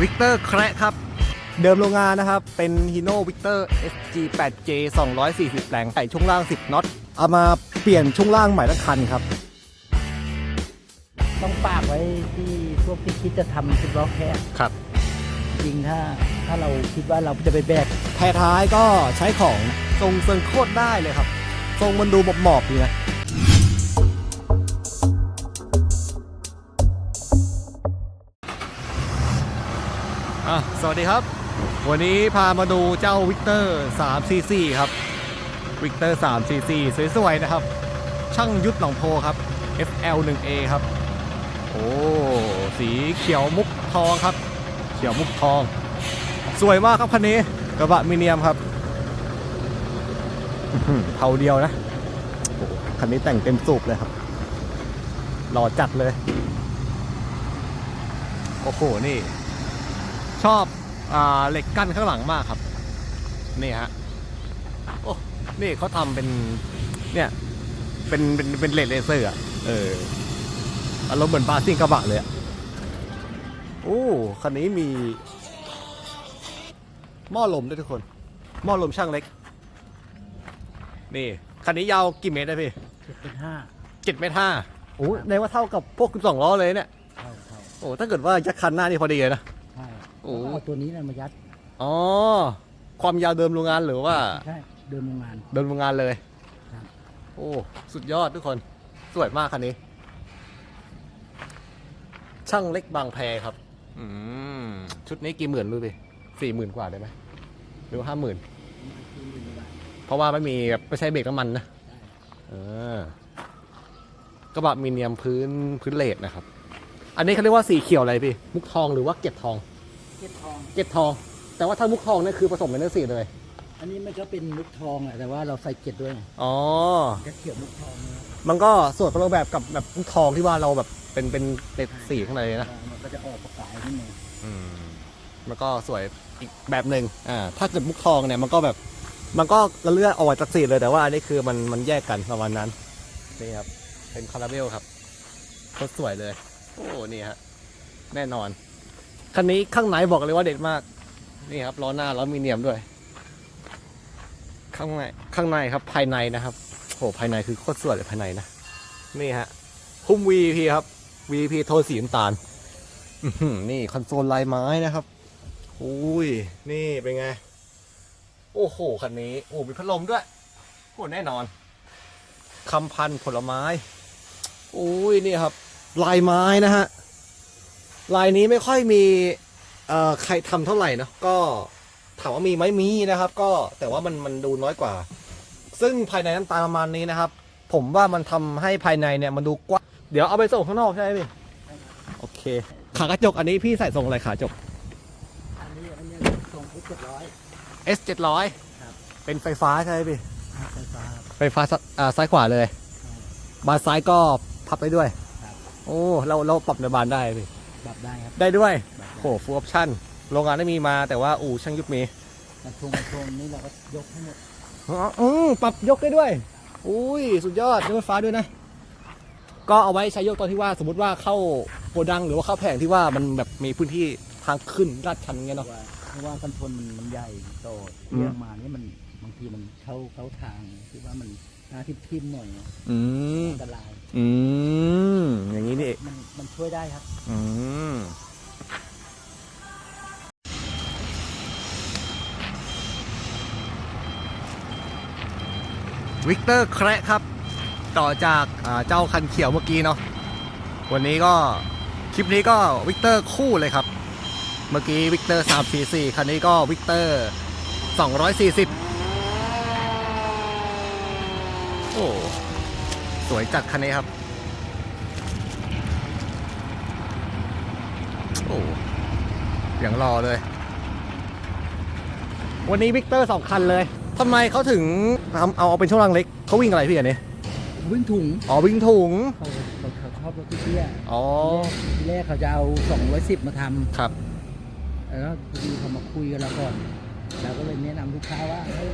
วิกเตอร์แคระครับ เดิมโรงงานนะครับ เป็น Hino Victor SG 8J 240 แรงใส่ช่วงล่าง 10น็อตเอามาเปลี่ยนช่วงล่างใหม่ทั้งคันครับ ต้องฝากไว้ที่พวกที่คิดจะทำสิบล้อแค่ครับ จริงถ้าถ้าเราคิดว่าเราจะไปแบกแพรท้ายก็ใช้ของทรงเซิงโคตรได้เลยครับ ทรงมันดูหมอบๆดีนะ อะสวัสดีครับ วันนี้พามาดูเจ้าวิกเตอร์3 cc ครับวิกเตอร์3 cc สวยๆนะครับ ช่างยุทธหนองโพครับ FL 1A ครับ โอ้ สีเขียวมุกทองครับ เขียวมุกทอง สวยมากครับคันนี้กระบะมิเนียมครับอื้อหือเผาเดียวนะคันนี้แต่งเต็มสูบเลยครับ หล่อจัดเลย โอ้โห นี่ ชอบอ่าเหล็กกั้นข้างหลังมากครับ นี่ฮะโอ้นี่เขาทำเป็นเนี่ยเป็นเป็นเป็นเลดเลเซอร์อะเอออารมณ์เหมือนบาซิ่งกระบะเลยอะโอ้คันนี้มี หม้อลมด้วยทุกคน หม้อลมช่างเล็ก นี่คันนี้ยาวกี่เมตรได้พี่เจ็ดเป็นห้าเจ็ดเมตรห้าโอ้ในว่าเท่ากับพวกสองล้อเลยเนี่ย เท่าเท่าโอ้ถ้าเกิดว่ายัดคันหน้านี่พอดีเลยนะใช่ โอ้ เอาตัวนี้นะมายัดอ๋อ ความยาวเดิมโรงงานหรือว่า ใช่เดินโรงงาน เดิมโรงงานเลย ครับ โอ้ สุดยอดทุกคน สวยมากคันนี้ ช่างเล็กบางแพครับ อืม ชุดนี้กี่หมื่นรู้พี่สี่หมื่นกว่าได้ไหมหรือห้าหมื่น เพราะว่าไม่มีแบบไม่ใช้เบรกน้ำมันนะเออกระบะมีเนียมพื้นพื้นเลดนะครับ อันนี้เขาเรียกว่าสีเขียวอะไรพี่ มุกทองหรือว่าเกล็ดทอง เก็ดทอง เกล็ดทอง แต่ว่าถ้ามุกทองเนี่ยคือผสมเป็นเนื้อสีเลย อันนี้มันก็เป็นมุกทองแหละแต่ว่าเราใส่เกล็ดด้วยไงอ๋อ ก็เขียวมุกทองนะมันก็ส่วนคนละแบบกับแบบมุกทองที่ว่าเราแบบเป็นเป็นเลดสีข้างในเลยนะ มันก็จะออกประกายนิดนึงอืมมันก็สวยอีกแบบหนึ่งอ่า ถ้าเกิดมุกทองเนี่ยมันก็แบบ มันก็ละเลือดออกจากสีเลยแต่ว่าอันนี้คือมันมันแยกกันประมาณนั้น นี่ครับ เป็นคาราเมลครับโคตรสวยเลย โอ้ นี่ฮะ แน่นอน คันนี้ข้างในบอกเลยว่าเด็ดมาก นี่ครับล้อหน้าล้อมีเนียมด้วย ข้างในข้างในครับภายในนะครับโอ้ภายในคือโคตรสวยเลยภายในนะนี่ฮะหุ้ม VP ครับ VP โทนสีน้ำตาลนี่คอนโซลลายไม้นะครับอุ้ยนี่เป็นไง โอ้โหคันนี้โอ้มีพัดลมด้วยโอ้แน่นอนคำพันผลไม้อุ้ยนี่ครับ ลายไม้นะฮะ ลายนี้ไม่ค่อยมีเอ่อใครทำเท่าไหร่เนอะก็ถามว่ามีไหมมีนะครับ ก็แต่ว่ามันมันดูน้อยกว่า ซึ่งภายในน้ำตาลประมาณนี้นะครับ ผมว่ามันทำให้ภายในเนี่ยมันดูกว้างเดี๋ยวเอาไปส่งข้างนอกใช่ไหมพี่โอเค ขากระจกอันนี้พี่ใส่ทรงอะไรขาจกอันนี้อันนี้ทรงพุทธเจ็ดร้อย S 700ครับเป็นไฟฟ้าใช่ไหมพี่ไฟฟ้าไฟฟ้าซอ่าซ้ายขวาเลย บานซ้ายก็พับไปด้วยครับโอ้เราเราปรับในบานได้พี่ ปรับได้ครับได้ด้วยปรับได้โอ้ฟูลออปชั่นโรงงานไม่มีมาแต่ว่าอู่ช่างยุทธมีมันทงมันทงนี่เราก็ยกให้หมดอ๋ออืมปรับยกได้ด้วย อุ้ยสุดยอดด้วยไฟฟ้าด้วยนะ ก็เอาไว้ใช้ยกตอนที่ว่า สมมติว่าเข้าโกดังหรือว่าเข้าแผงที่ว่ามันแบบมีพื้นที่ทางขึ้นลาดชันเงี้ยเนาะ ว่าเพราะว่ากันชนมันมันใหญ่โตอืม เรื่องมานี่มันบางทีมันเข้าเข้าทางที่ว่ามันหน้าทิมทิมๆหน่อยอืม อันตราย อืม อย่างนี้นี่เองมันมันช่วยได้ครับ อืมวิกเตอร์แคระครับ ต่อจากอ่าเจ้าคันเขียวเมื่อกี้เนาะวันนี้ก็คลิปนี้ก็วิกเตอร์คู่เลยครับ เมื่อกี้วิกเตอร์344คันนี้ก็วิกเตอร์ 240 โอ้ สวยจัดคันนี้ครับ อ้อย่างรอเลย วันนี้วิกเตอร์สองคันเลยทำไมเขาถึงทำเอาเอาเป็นช่วงล่างเล็กเขาวิ่งอะไรพี่อันนี้วิ่งถุงอ๋อวิ่งถุงเขาเขาเขาชอบรถเตี้ยอ๋อทีแรกเขาจะเอา 210 มาทครับำแล้วพอดีเขามาคุยกันแล้วก่อนเราก็เลยแนะนำลูกค้าว่าเฮ้ย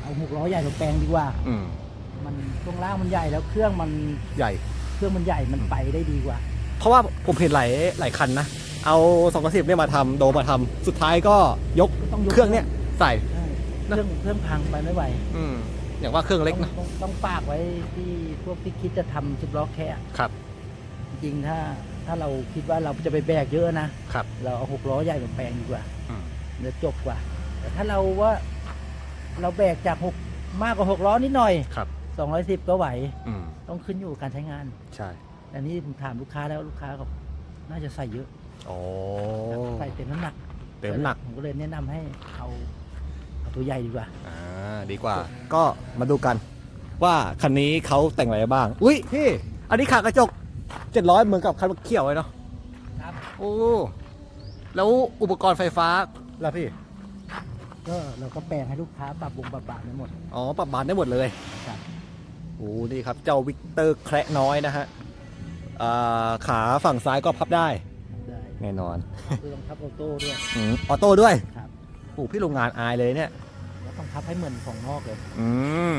เอาหกล้อใหญ่ตัวแปลงดีกว่า อืมมันช่วงล่างมันใหญ่แล้วเครื่องมันใหญ่ เครื่องมันใหญ่มันไปได้ดีกว่า เพราะว่าผมเห็นหลายหลายคันนะ เอา2องสิบเนี่ยมาทำโดมมาทำสุดท้ายก็ยกต้องยก เครื่องเนี่ยใส่ ใช่เครื่องเครื่องพังไปไม่ไหวอืมอย่างว่าเครื่องเล็กนะต้องต้องต้องฝากไว้ที่พวกที่คิดจะทำสิบล้อแค่ครับ จริงๆถ้าถ้าเราคิดว่าเราจะไปแบกเยอะนะครับ เราเอาหกล้อใหญ่มาแปลงดีกว่าอืมเดี๋ยวจบกว่า แต่ถ้าเราว่าเราแบกจากหกมากกว่าหกล้อนิดหน่อยครับ สองร้อยสิบก็ไหว อืมต้องขึ้นอยู่กับการใช้งาน ใช่แต่นี่ผมถามลูกค้าแล้วลูกค้าก็น่าจะใส่เยอะ โอ้ใส่เต็มน้ำหนักเต็มหนัก ผมก็เลยแนะนำให้เอาเอาตัวใหญ่ดีกว่า อ่าดีกว่า ก็มาดูกัน ว่าคันนี้เขาแต่งอะไรบ้าง อุ้ยพี่ อันนี้ขากระจก 700 เหมือนกับคันเขียวเลยเนาะครับ โอ้แล้วอุปกรณ์ไฟฟ้าล่ะพี่ ก็เราก็แปลงให้ลูกค้าปรับวงปรับบาทได้หมด อ๋อ ปรับบานได้หมดเลยครับ โอ้นี่ครับ เจ้าวิกเตอร์แคระน้อยนะฮะอ่าขาฝั่งซ้ายก็พับได้ได้ แน่นอนคือต้องทับออโต้ด้วย อืมออโต้ด้วยครับ โอ้พี่โรงงานอายเลยเนี่ย แล้วต้องทับให้เหมือนของนอกเลยอืม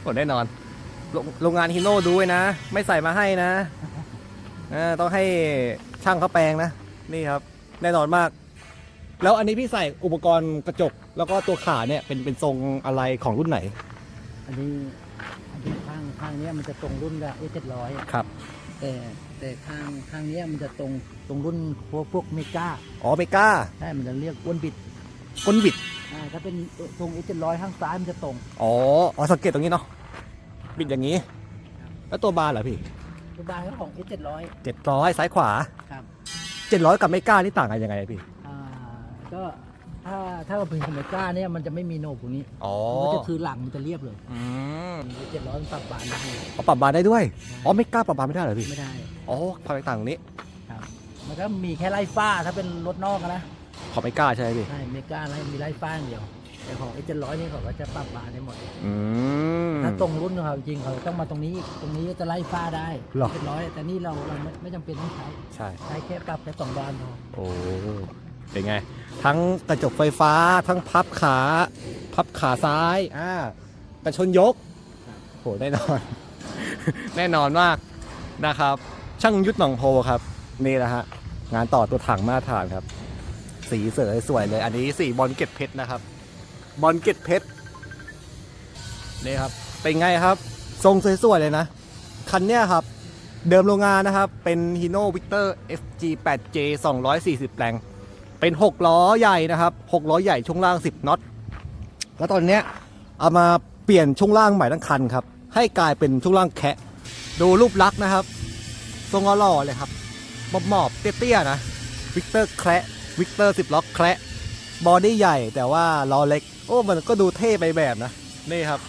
โอ้แน่นอนโรงโรงงานฮิโน่ดูไว้นะ ไม่ใส่มาให้นะเออต้องให้ช่างเขาแปลงนะ นี่ครับ แน่นอนมาก แล้วอันนี้พี่ใส่อุปกรณ์กระจก แล้วก็ตัวขาเนี่ยเป็นเป็นทรงอะไรของรุ่นไหน อันนี้อันนี้ข้างข้างเนี้ยมันจะตรงรุ่นกับเอเจ็ดร้อยครับ แต่ แต่ข้างข้างเนี้ยมันจะตรงตรงรุ่นพวกพวกเมกาอ๋อเมก้าใช่มันจะเรียกอ้วนบิดก้นบิดอ่าถ้าเป็นทรงเอเจ็ดร้อยข้างซ้ายมันจะตรง อ๋ออ๋อสังเกตตรงนี้เนาะบิดอย่างนี้ แล้วตัวบาร์เหรอพี่ตัวบางก็ของเอเจ็ดร้อยเจ็ดร้อยซ้ายขวาครับเจ็ดร้อยกับเมก้านี่ต่างกันยังไงพี่อ่าก็ ถ้าถ้าเราเป็นของเมกาเนี่ยมันจะไม่มีโหนบตรงนี้อ๋อมันก็คือหลังมันจะเรียบเลยอืมเจ็ดร้อยมันปรับบานได้เอาปรับบาร์ได้ด้วย อ๋อเมก้าปรับบาร์ไม่ได้เหรอพี่ ไม่ได้อ๋อความแตกต่างตรงนี้ ครับ มันก็มีแค่ไล่ฟ้าถ้าเป็นรถนอกอะนะของเมก้าใช่ไหมพี่ ใช่เมกาไล่มีไล่ฟ้าอย่างเดียว แต่ของเอเจ็ดร้อยนี่เขาก็จะปรับบานได้หมด อืม ถ้าตรงรุ่นของเขาจริงเขาต้องมาตรงนี้อีกตรงนี้จะไล่ฟ้าได้หรอ เจ็ดร้อยแต่นี่เราเราไม่ไม่จำเป็นต้องใช้ ใช่ ใช้แค่ปรับแค่สองบานพอ โอ้ เป็นไง ทั้งกระจกไฟฟ้า ทั้งพับขา พับขาซ้าย อ่ากระชนยก โห แน่นอน แน่นอนมากนะครับ ช่างยุทธหนองโพครับ นี่แหละฮะ งานต่อตัวถังมาตรฐานครับ สีเสือสวยเลย อันนี้สีบอลเกตเพชรนะครับ บอลเกตเพชร นี่ครับ เป็นไงครับ ทรงสวยๆเลยนะ คันเนี้ยครับเดิมโรงงานนะครับ เป็น Hino Victor FG8J 240แรง เป็น6ล้อใหญ่นะครับ6ล้อใหญ่ช่วงล่าง 10น็อตแล้วตอนเนี้ยเอามาเปลี่ยนช่วงล่างใหม่ทั้งคันครับ ให้กลายเป็นช่วงล่างแคะดูรูปลักษณ์นะครับ ทรงหล่อเลยครับบอบหมอบเตี้ยๆนะวิกเตอร์แคระวิกเตอร์10ล็อกแคระบอดี้ใหญ่แต่ว่าล้อเล็ก โอ้มันก็ดูเท่ไปแบบนะ นี่ครับ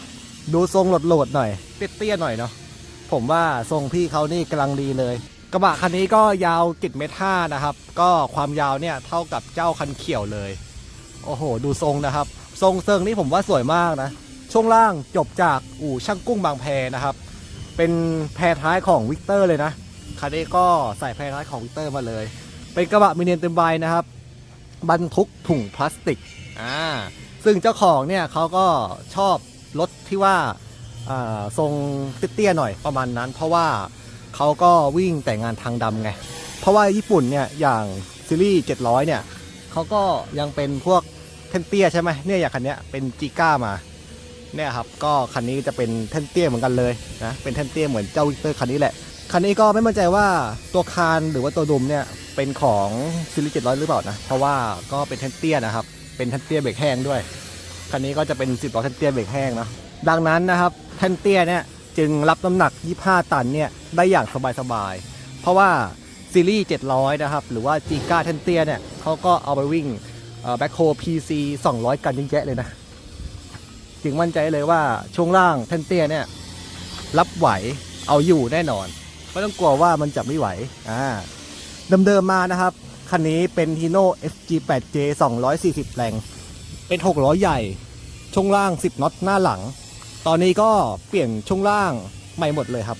ดูทรงโหลดๆหน่อย เตี้ยๆหน่อยเนาะผมว่าทรงพี่เขานี่กำลังดีเลย กระบะคันนี้ก็ยาวกิดเมตรห้านะครับ ก็ความยาวเนี่ยเท่ากับเจ้าคันเขียวเลย โอ้โห ดูทรงนะครับ ทรงเซิงนี่ผมว่าสวยมากนะ ช่วงล่างจบจากอู่ช่างกุ้งบางแพนะครับ เป็นแพรท้ายของวิกเตอร์เลยนะ คันนี้ก็ใส่แพรท้ายของวิกเตอร์มาเลย เป็นกระบะมิเนียนเต็มใบนะครับ บรรทุกถุงพลาสติก อ่า ซึ่งเจ้าของเนี่ยเขาก็ชอบรถที่ว่าอ่าทรงเตี้ยๆหน่อยประมาณนั้น เพราะว่า เขาก็วิ่งแต่งานทางดำไง เพราะว่าญี่ปุ่นเนี่ยอย่างซีรีส์700 เนี่ยเขาก็ยังเป็นพวกเทนเตี้ยใช่ไหมเนี่ยอย่างคันนี้เป็นจีก้ามาเนี่ยครับก็คันนี้จะเป็นเทนเตี้ยเหมือนกันเลยนะเป็นเทนเตี้ยเหมือนเจ้าวิกเตอร์คันนี้แหละคันนี้ก็ไม่มั่นใจว่าตัวคานหรือว่าตัวดุมเนี่ยเป็นของซีรีส์700 หรือเปล่านะเพราะว่าก็เป็นเทนเตี้ยนะครับเป็นเทนเตี้ยเบรกแห้งด้วยคันนี้ก็จะเป็น10ล้อเทนเตี้ยเบรกแห้งเนาะดังนั้นนะครับแท่นเตี้ยเนี่ย จึงรับน้ำหนัก 25 ตันเนี่ยได้อย่างสบายๆ เพราะว่าซีรีส์ 700 นะครับ หรือว่าจีก้าแท่นเตียเนี่ยเขาก็เอาไปวิ่งแบ็คโฮ PC 200 กันเยอะแยะเลยนะ จึงมั่นใจเลยว่าช่วงล่างแท่นเตียเนี่ยรับไหวเอาอยู่แน่นอน ไม่ต้องกลัวว่ามันจะไม่ไหวอ่าเดิมๆมานะครับ คันนี้เป็น Hino FG8J 240 แรง เป็น6ล้อใหญ่ ช่วงล่าง 10น็อตหน้าหลัง ตอนนี้ก็เปลี่ยนช่วงล่างใหม่หมดเลยครับ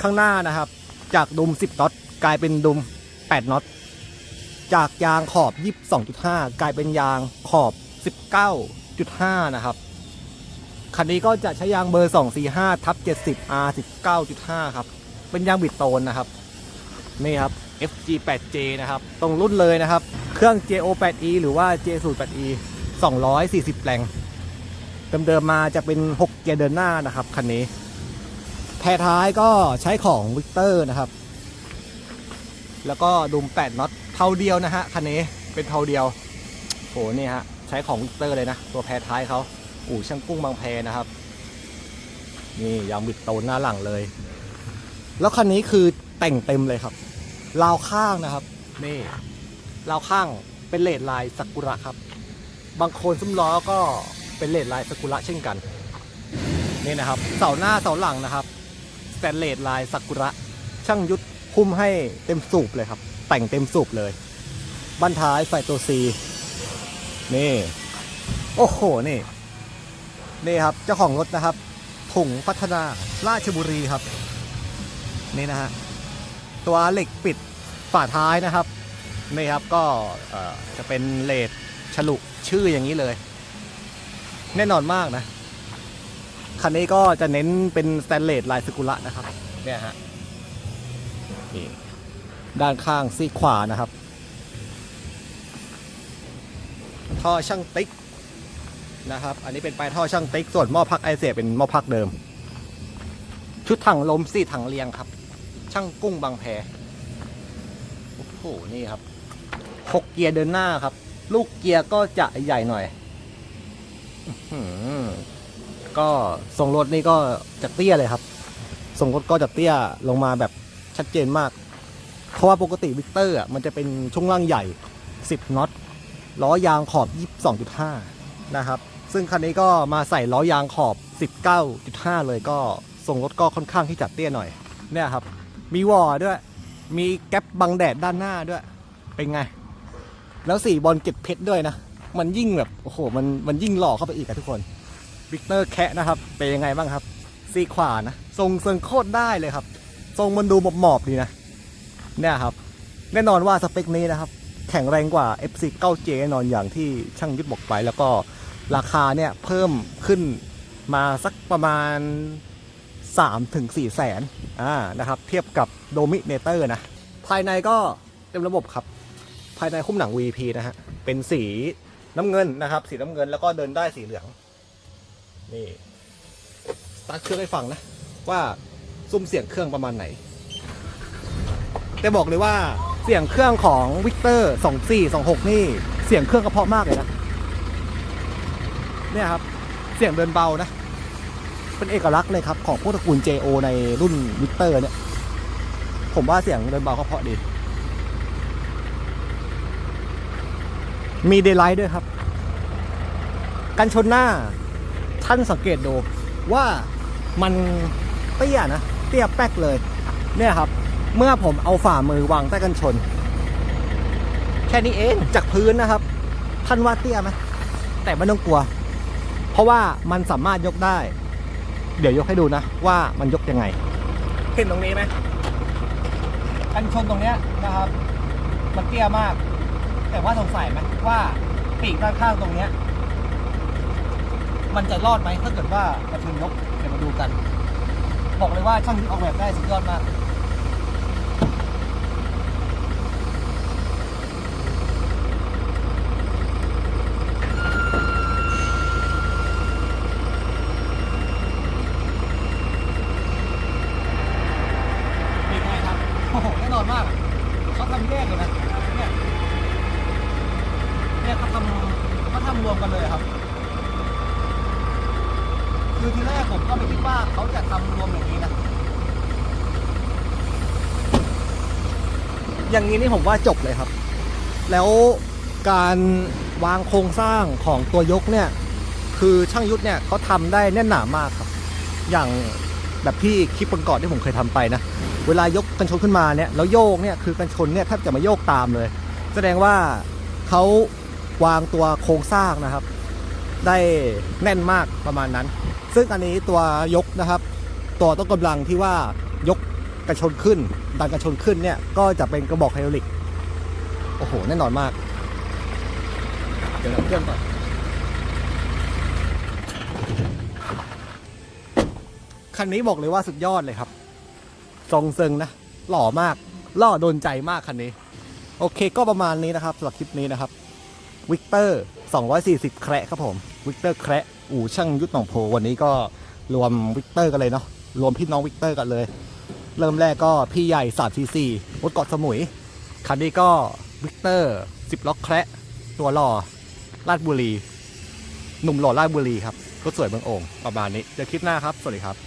ข้างหน้านะครับ จากดุม 10น็อตกลายเป็นดุม 8น็อตจากยางขอบ 22.5 กลายเป็นยางขอบ 19.5 นะครับ คันนี้ก็จะใช้ยางเบอร์ 245 ทับ 70 R 19.5 ครับ เป็นยางบิดโตนนะครับ นี่ครับ FG 8J นะครับ ตรงรุ่นเลยนะครับ เครื่อง JO 8E หรือว่า J 0 8E 240 แรง เดิมๆมาจะเป็น 6 เกียร์เดินหน้านะครับคันนี้แพรท้ายก็ใช้ของวิกเตอร์นะครับ แล้วก็ดุม 8น็อตเท่าเดียวนะฮะคันนี้เป็นเท่าเดียวโหนี่ฮะใช้ของวิกเตอร์เลยนะ ตัวแพรท้ายเขาอู่ช่างกุ้งบางแพนะครับ นี่ยางบิดโตนหน้าหลังเลย แล้วคันนี้คือแต่งเต็มเลยครับราวข้างนะครับ นี่ราวข้างเป็นเลดลายสักุระครับ บางโคนซุ้มล้อก็ เป็นเลดลายสักุระเช่นกัน นี่นะครับ เสาหน้าเสาหลังนะครับสแตนเลสลายสักุระช่างยุทธคุ้มให้เต็มสูบเลยครับ แต่งเต็มสูบเลยบั้นท้ายไฟตัวซีนี่ โอ้โห นี่ นี่ครับ เจ้าของรถนะครับถุงพัฒนาราชบุรีครับ นี่นะฮะ ตัวเหล็กปิดฝาท้ายนะครับ นี่ครับก็จะเป็นเลดฉลุชื่ออย่างนี้เลย แน่นอนมากนะ คันนี้ก็จะเน้นเป็นสแตนเลสลายสกุระนะครับ เนี่ยฮะนี่ด้านข้างซีขวานะครับ ท่อช่างติ๊กนะครับ อันนี้เป็นปลายท่อช่างติ๊ก ส่วนหม้อพักไอเสียเป็นหม้อพักเดิม ชุดถังลมสี่ถังเรียงครับ ช่างกุ้งบางแพโอ้โห นี่ครับหกเกียร์เดินหน้าครับ ลูกเกียร์ก็จะใหญ่หน่อย ก็ทรงรถนี่ก็จะเตี้ยเลยครับทรงรถก็จะเตี้ยลงมาแบบชัดเจนมาก เพราะว่าปกติวิกเตอร์อะมันจะเป็นช่วงล่างใหญ่ 10น็อตล้อยางขอบ 22.5 นะครับ ซึ่งคันนี้ก็มาใส่ล้อยางขอบ 19.5 เลยก็ทรงรถก็ค่อนข้างที่จะเตี้ยหน่อย เนี่ยครับ มีวอร์ด้วย มีแก๊ปบังแดดด้านหน้าด้วย เป็นไง แล้วสีบอลเก็บเพชรด้วยนะ มันยิ่งแบบโอ้โหมันมันยิ่งหล่อเข้าไปอีกอะทุกคนวิกเตอร์แคะนะครับ เป็นยังไงบ้างครับ ซีขวานะ ทรงเซิงโคตรได้เลยครับ ทรงมันดูหมอบๆดีนะ เนี่ยครับ แน่นอนว่าสเปคนี้นะครับ แข็งแรงกว่า FC 9J แน่นอนอย่างที่ช่างยุทธบอกไป แล้วก็ราคาเนี่ยเพิ่มขึ้นมาสักประมาณ 3-4ถึงแสนอ่านะครับ เทียบกับโดมิเนเตอร์นะ ภายในก็เต็มระบบครับ ภายในคุ้มหนัง VP นะฮะ เป็นสี น้ำเงินนะครับ สีน้ำเงินแล้วก็เดินได้สีเหลืองนี่สตาร์ทเครื่องให้ฟังนะ ว่าซุ้มเสียงเครื่องประมาณไหน แต่บอกเลยว่าเสียงเครื่องของวิกเตอร์24 26นี่ เสียงเครื่องกระเพาะมากเลยนะเนี่ยครับเสียงเดินเบานะ เป็นเอกลักษณ์เลยครับ ของพวกตระกูล JO ในรุ่นวิกเตอร์เนี่ย ผมว่าเสียงเดินเบาเขาเพาะดี มีเดย์ไลท์ด้วยครับ กันชนหน้าท่านสังเกตดูว่ามันเตี้ยนะ เตี้ยแป๊กเลย เนี่ยครับ เมื่อผมเอาฝ่ามือวางใต้กันชน แค่นี้เองจากพื้นนะครับ ท่านว่าเตี้ยไหมแต่ไม่ต้องกลัว เพราะว่ามันสามารถยกได้ เดี๋ยวยกให้ดูนะ ว่ามันยกยังไง เห็นตรงนี้ไหมกันชนตรงเนี้ยนะครับ มันเตี้ยมาก แต่ว่าสงสัยไหมว่าปีกด้านข้างตรงเนี้ย มันจะรอดไหมถ้าเกิดว่ากระทุนยกเดี๋ยวมาดูกัน บอกเลยว่าช่างออกแบบได้สุดยอดมากเป็นไงครับโอ้โหแน่นอนมากเขาทำแยกเลยนะเนี่ย เนี่ยเขาทำเขาทำรวมกันเลยครับ คือทีแรกผมก็ไม่คิดว่าเขาจะทำรวมอย่างนี้นะ อย่างนี้นี่ผมว่าจบเลยครับ แล้วการวางโครงสร้างของตัวยกเนี่ย คือช่างยุทธเนี่ยเขาทำได้แน่นหนามากครับ อย่างแบบที่คลิปก่อนที่ผมเคยทำไปนะ เวลายกกันชนขึ้นมาเนี่ยแล้วโยกเนี่ยคือกันชนเนี่ยแทบจะมาโยกตามเลย แสดงว่าเขา วางตัวโครงสร้างนะครับ ได้แน่นมากประมาณนั้น ซึ่งอันนี้ตัวยกนะครับ ตัวต้นกำลังที่ว่ายกกระชนขึ้น ดันกระชนขึ้นเนี่ยก็จะเป็นกระบอกไฮดรอลิก โอ้โห แน่นอนมาก เดี๋ยวเราเครื่องก่อนคันนี้บอกเลยว่าสุดยอดเลยครับทรงเซิงนะ หล่อมากล่อโดนใจมากคันนี้ โอเคก็ประมาณนี้นะครับสำหรับคลิปนี้นะครับ วิกเตอร์ 240 แคระครับผม วิกเตอร์แคระอู่ช่างยุทธหนองโพวันนี้ก็รวมวิกเตอร์กันเลยเนาะ รวมพี่น้องวิกเตอร์กันเลย เริ่มแรกก็พี่ใหญ่3 4 4รถเกาะสมุย คันนี้ก็วิกเตอร์ 10 ล็อกแคระตัวหล่อลาดบุรี หนุ่มหล่อลาดบุรีครับ รถสวยเมืองโอ่งประมาณนี้เจอคลิปหน้าครับ สวัสดีครับ